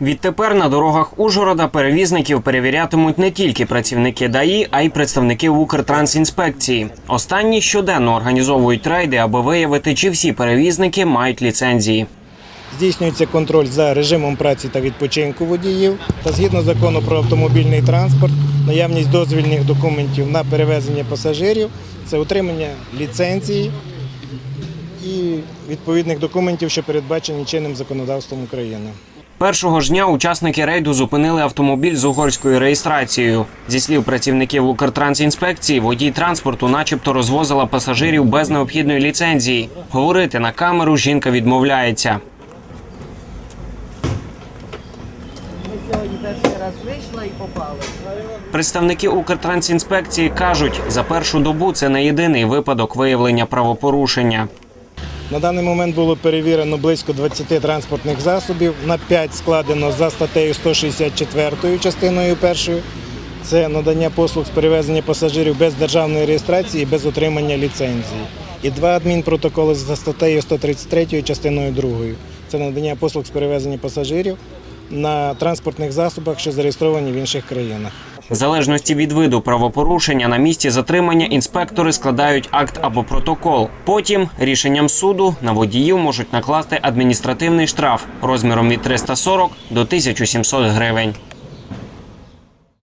Відтепер на дорогах Ужгорода перевізників перевірятимуть не тільки працівники ДАІ, а й представники Укртрансінспекції. Останні щоденно організовують рейди, аби виявити, чи всі перевізники мають ліцензії. Здійснюється контроль за режимом праці та відпочинку водіїв та згідно закону про автомобільний транспорт, наявність дозвільних документів на перевезення пасажирів, це отримання ліцензії і відповідних документів, що передбачені чинним законодавством України. Першого ж дня учасники рейду зупинили автомобіль з угорською реєстрацією. Зі слів працівників Укртрансінспекції, водій транспорту, начебто, розвозила пасажирів без необхідної ліцензії. Говорити на камеру жінка відмовляється. Представники Укртрансінспекції кажуть, за першу добу це не єдиний випадок виявлення правопорушення. На даний момент було перевірено близько 20 транспортних засобів. На 5 складено за статтею 164 частиною першою. Це надання послуг з перевезення пасажирів без державної реєстрації і без отримання ліцензії. І два адмінпротоколи за статтею 133 частиною 2. Це надання послуг з перевезення пасажирів на транспортних засобах, що зареєстровані в інших країнах. В залежності від виду правопорушення на місці затримання інспектори складають акт або протокол. Потім рішенням суду на водіїв можуть накласти адміністративний штраф розміром від 340 до 1700 гривень.